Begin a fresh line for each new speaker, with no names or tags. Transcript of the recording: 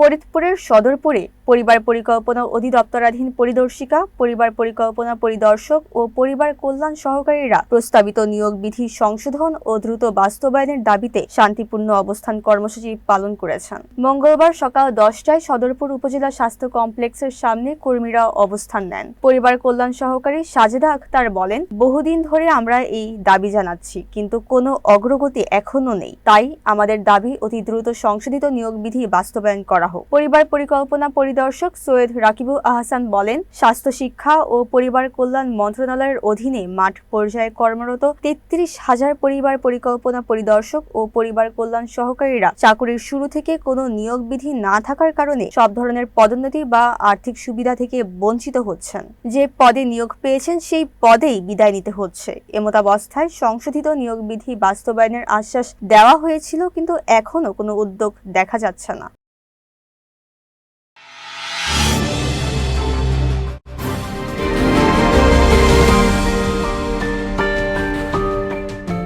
ফরিদপুরের সদরপুরে পরিবার পরিকল্পনা অধিদপ্তরাধীন পরিদর্শিকা, পরিবার পরিকল্পনা পরিদর্শক ও পরিবার কল্যাণ সহকারীরা প্রস্তাবিত নিয়োগ বিধি সংশোধন ও দ্রুত বাস্তবায়নের দাবিতে শান্তিপূর্ণ অবস্থান কর্মসূচি পালন করেছেন। মঙ্গলবার সকাল দশটায় সদরপুর উপজেলা স্বাস্থ্য কমপ্লেক্সের সামনে কর্মীরা অবস্থান নেন। পরিবার কল্যাণ সহকারী সাজেদা আক্তার বলেন, বহুদিন ধরে আমরা এই দাবি জানাচ্ছি, কিন্তু কোনো অগ্রগতি এখনও নেই। তাই আমাদের দাবি, অতি দ্রুত সংশোধিত নিয়োগ বিধি বাস্তবায়ন করা হোক। পরিবার পরিকল্পনা পরিদর্শক সৈয়দ রাকিবুল আহসান বলেন স্বাস্থ্য শিক্ষা ও পরিবার কল্যাণ মন্ত্রণালয়ের অধীনে মাঠ পর্যায়ে কর্মরত তেত্রিশ হাজার পরিবার পরিকল্পনা পরিদর্শক ও পরিবার কল্যাণ সহকারীরা চাকুরির শুরু থেকে কোনো নিয়োগ বিধি না থাকার কারণে সব ধরনের পদোন্নতি বা আর্থিক সুবিধা থেকে বঞ্চিত হচ্ছেন। যে পদে নিয়োগ পেয়েছেন, সেই পদেই বিদায় নিতে হচ্ছে। এমতাবস্থায় সংশোধিত নিয়োগ বিধি বাস্তবায়নের আশ্বাস দেওয়া হয়েছিল, কিন্তু এখনও কোনো উদ্যোগ দেখা যাচ্ছে না।